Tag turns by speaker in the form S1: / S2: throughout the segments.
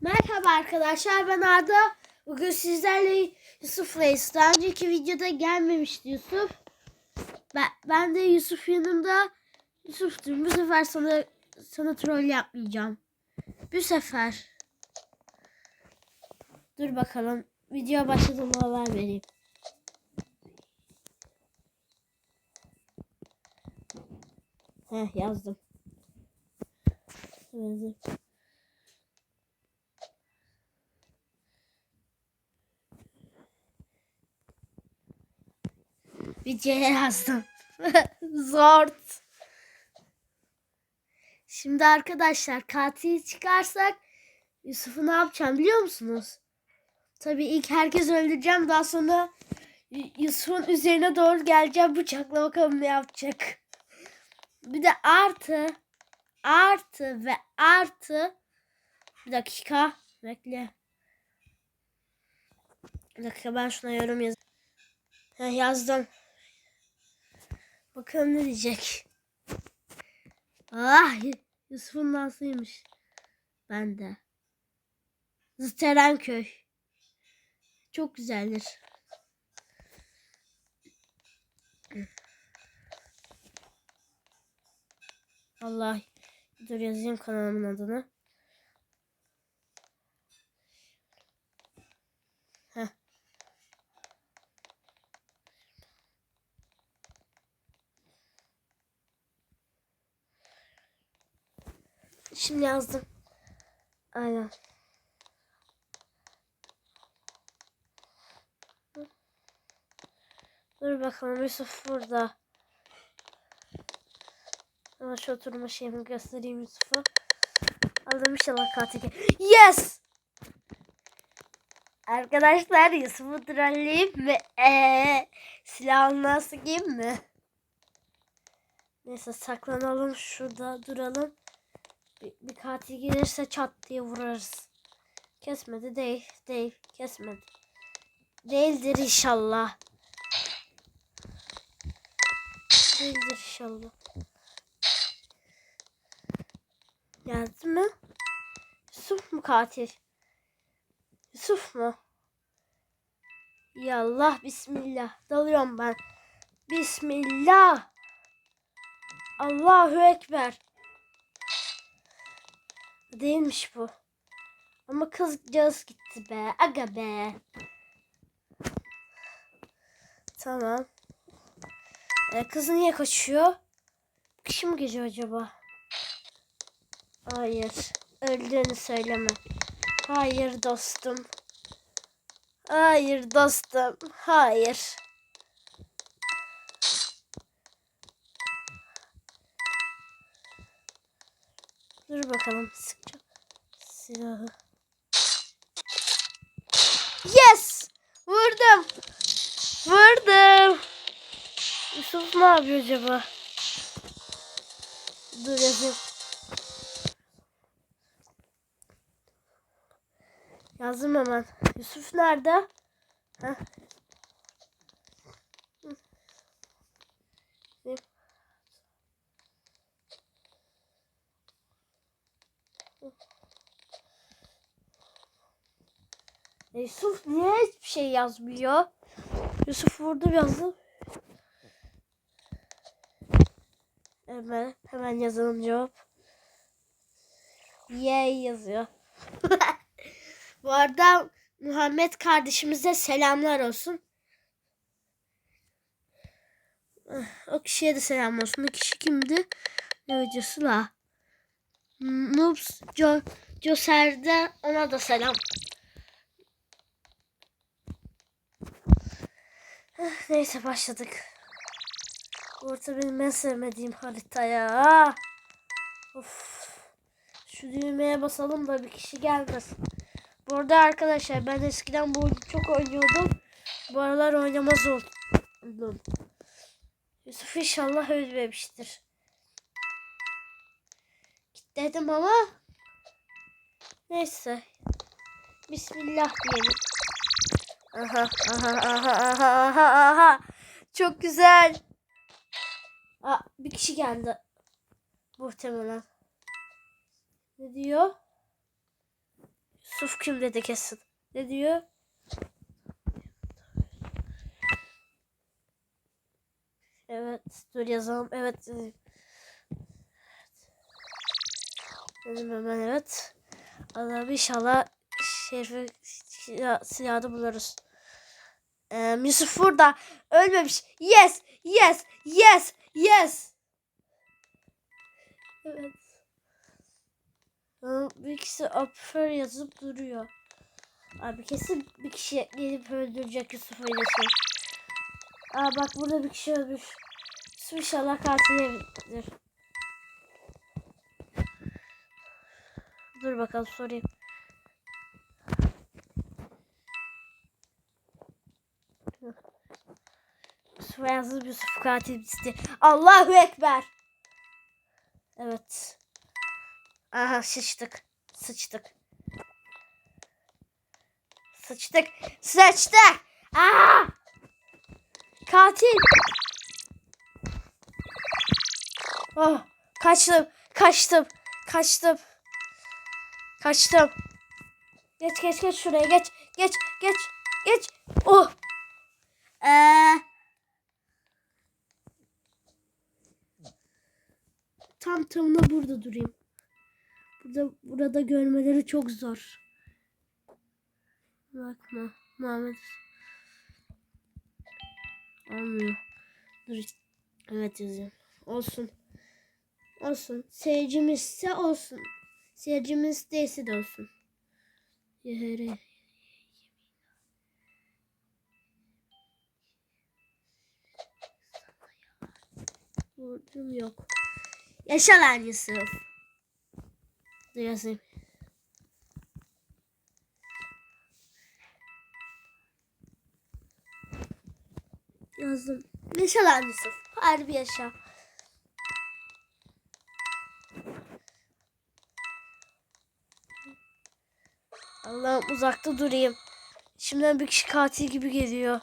S1: Merhaba arkadaşlar ben Arda. Bugün sizlerle Yusuf'layız. Daha önceki videoda gelmemişti Yusuf. Ben, ben de Yusuf yanımda. Yusuf'cum bu sefer sana sana troll yapmayacağım. Bu sefer. Dur bakalım. Video başladığında haber vereyim. Heh yazdım. Yazdım. Videoya yazdım. Zort. Şimdi arkadaşlar katil çıkarsak Yusuf'u ne yapacağım biliyor musunuz? Tabii ilk herkes öldüreceğim daha sonra Yusuf'un üzerine doğru geleceğim bıçakla bakalım ne yapacak. Bir de artı artı ve artı bir dakika bekle. Bir dakika ben şuna yorum yaz. Heh, yazdım. Bakalım ne diyecek. Ah Yusuf'un dansıymış. Ben de. Zıterenköy. Çok güzeldir. Allah. Dur yazayım kanalımın adını. Şimdi yazdım. Aynen. Dur bakalım Yusuf burada. Ama şu oturma şeyimi göstereyim Yusuf'a. Aldım inşallah katil. Yes! Arkadaşlar Yusuf'u trolleyip ve ee, silahını sıkayım mı? Neyse saklanalım şurada duralım. Bir, bir katil gelirse çat diye vurarız. Kesmedi değil değil kesmedi. Değildir inşallah. Değildir inşallah. Geldi mi? Yusuf mu katil? Yusuf mu? Ya Allah bismillah. Dalıyorum ben. Bismillah. Allahu Ekber. Değilmiş bu. Ama kızcağız gitti be. Aga be. Tamam. Ee, kız niye kaçıyor? Kişi mi geliyor acaba? Hayır. Öldüğünü söyleme. Hayır dostum. Hayır dostum. Hayır. Dur bakalım. Sıkacağım. Silahı. Yes! Vurdum. Vurdum. Yusuf ne yapıyor acaba? Dur yazayım. Yazdım hemen. Yusuf nerede? Heh. Yusuf niye hiçbir şey yazmıyor? Yusuf vurdu yazdı. Hemen hemen yazalım cevap. Yay yazıyor. Bu arada Muhammed kardeşimize selamlar olsun. Ah, O kişiye de selam olsun. O kişi kimdi? Ne videosu la? Noobs Jo Joser'de ona da selam. Neyse başladık. Orta benim en sevmediğim harita ya. Of. Şu düğmeye basalım da bir kişi gelmesin. Bu arada arkadaşlar ben eskiden bu oyunu çok oynuyordum. Bu aralar oynamaz oldum. Yusuf inşallah ölmemiştir. Dedim ama neyse. Bismillah diyelim. Aha aha aha aha aha aha. Çok güzel. Aa, bir kişi geldi. Muhtemelen. Ne diyor? Yusuf kim dedi kesin. Ne diyor? Evet. Dur yazalım. Evet. Dedim Dedim hemen evet. Allah'ım inşallah Şerif'i silah, silahı buluruz. Ee, Yusuf burada. Ölmemiş. Yes. Yes. Yes. Yes. Evet. Bir kişi afer yazıp duruyor. Abi kesin bir kişi gelip öldürecek Yusuf öylesi. Aa bak burada bir kişi ölmüş. Yusuf inşallah katilidir. Dur bakalım sorayım. Yazdım Yusuf katil bizi. Allahu Ekber. Evet. Aha sıçtık. Sıçtık. Sıçtık. Sıçtık. Aa! Katil. Oh, kaçtım. Kaçtım. Kaçtım. Kaçtım. Geç geç geç şuraya geç. Geç geç geç. Oh. Ee, tam tamına burada durayım. Burada burada görmeleri çok zor. Bakma Muhammed. Olmuyor. Dur. Evet yazıyorum. Olsun. Olsun. Seyircimizse olsun. Seyircimiz değilse de olsun. Yere. Vurdum yok. Yaşa lan Yusuf. Dur yazayım. Yazdım. Yaşa lan Yusuf. Harbi yaşa. Allah'ım uzakta durayım. Şimdiden bir kişi katil gibi geliyor.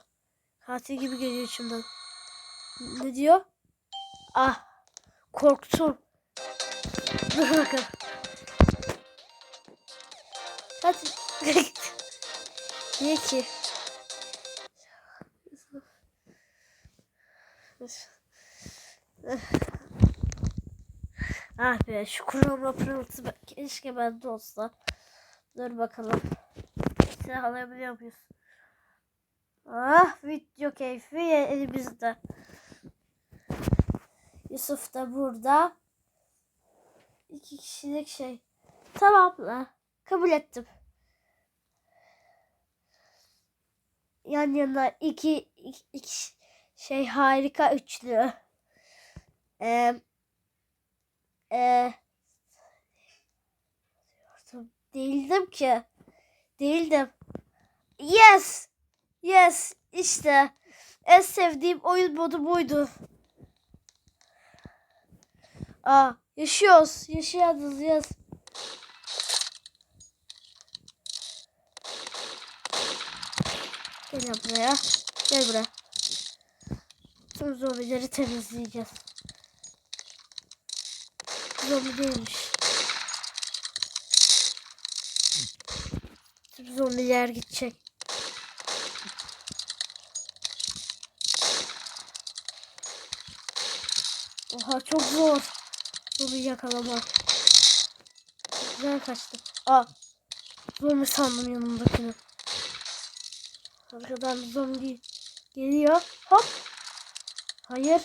S1: Katil gibi geliyor içimden. Ne diyor? Ah. Korktum. Dur bakalım. Hadi. Niye ki? Ah be şu kurulma pırıltı keşke bende olsa. Dur bakalım. Silah alabiliyor muyuz? Ah video keyfi elimizde. Yusuf da burada. İki kişilik şey. Tamam la. Kabul ettim. Yan yana iki, iki, iki şey harika üçlü. Ee, e, değildim ki. Değildim. Yes. Yes. işte. En sevdiğim oyun modu buydu. Aa, yaşıyoruz. Yaşıyoruz. Yes. Gel buraya. Gel buraya. Tüm zombileri temizleyeceğiz. Zombi değilmiş. Tüm zombiler gidecek. Oha çok zor. Zombi yakalamak. Güzel kaçtı. Aa. Zombi sandım yanındakini. Arkadan bir zombi geliyor. Hop. Hayır.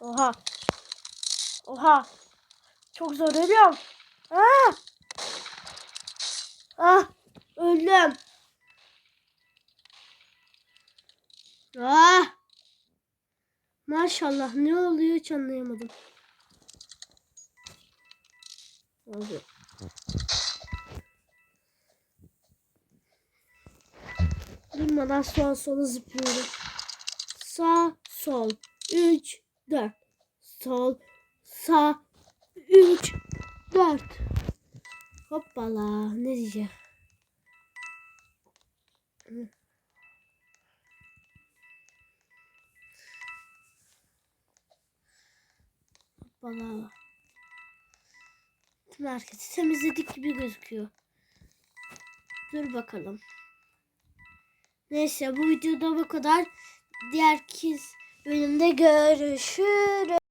S1: Oha. Oha. Çok zor ölüyorum. Aa. Ah. Öldüm. Ah. Maşallah ne oluyor hiç anlayamadım. Oldu. Durmadan sağa sola zıplıyorum. Sağ, sol. 3, 4. Sol, sağ. 3, 4. Hoppala. Ne diyeceğim? Hı. Hoppala. Marketi temizledik gibi gözüküyor. Dur bakalım. Neyse bu videoda bu kadar. Diğer kiz bölümde görüşürüz.